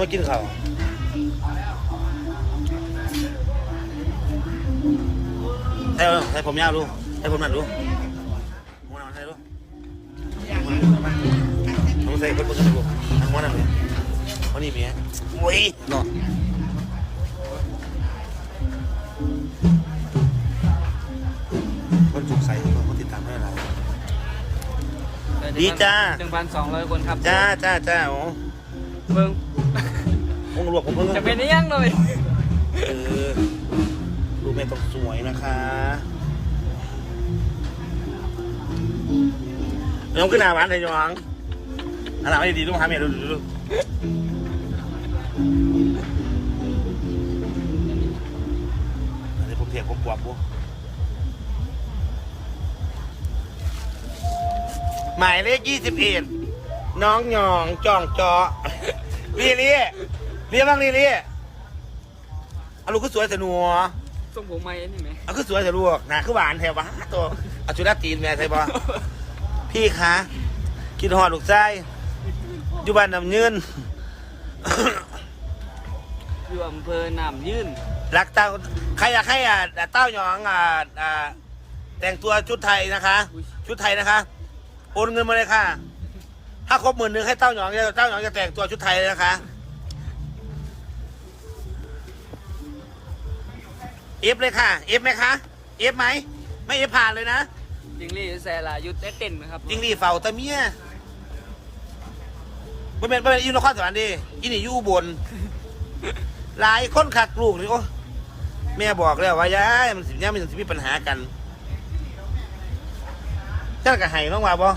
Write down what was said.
มากินข้าวใช่ใช่ผมยาวดูใช่ผมนั่นดูหัวนั่นใช่ดูต้องใส่คนบนกันดูทั้งหัวนั่นเลยวันนี้เมียโอ้ยเนาะคนจุกใส่คนติดตามได้หลายดีจ้าหนึ่งพันสองร้อยคนครับ จ้าจ้าจ้าโอ้เบิ่งองค์ห ลวงผมเพิ่งจะเป็นยังเลยเออรูปแม่ต้องสวยนะคะน้องขึ้นหน้าบ้านเลยน้องอันหน้าไม่ดีต้องหาเมียดูดูดูอันนี้ผมเทียบผมกวบบุหมายเลขยี่สิบเอ็ดน้องหยองจ่องจอลีเลี่ เรียกบ้างลีเลี่เอาลูกก็สวยแต่หนัวทรงผมใหม่นี่ไหมเอาคือสวยแต่ลูกหนาคือหวานแถวบ้าตัวเอาชุดลาตีนแม่ใช่ปะพี่คะคิดหอดลูกใจอยู่บ้านน้ำยืน อยู่อำเภอหนามยื่นรักเต้าใครอยากให้อ่าเต้าหยองอ่าอ่าแต่งตัวชุดไทยนะคะ ชุดไทยนะคะ โอนเงินมาเลยค่ะ ถ้าครบหมื่นหนึ่งให้เต้าหยองเต้าหยองจะแต่งตัวชุดไทยเลยนะคะ เอฟเลยค่ะ เอฟไหมคะ เอฟไหม ไม่เอฟผ่านเลยนะ จิงลี่แซลายุทธได้เต้นไหมครับจิงหรีดเฝ้าตะเมียบ่เป็นบ่เป็นอีนครสวรรค์ดิอีนี่อยู่อุบน หลายคนขักลูกนี่โอ้แม่บอกแล้วว่าย้ายมันสิย่ามันสิมีปัญหากันเจ้าก็ให้น้องว่าบ่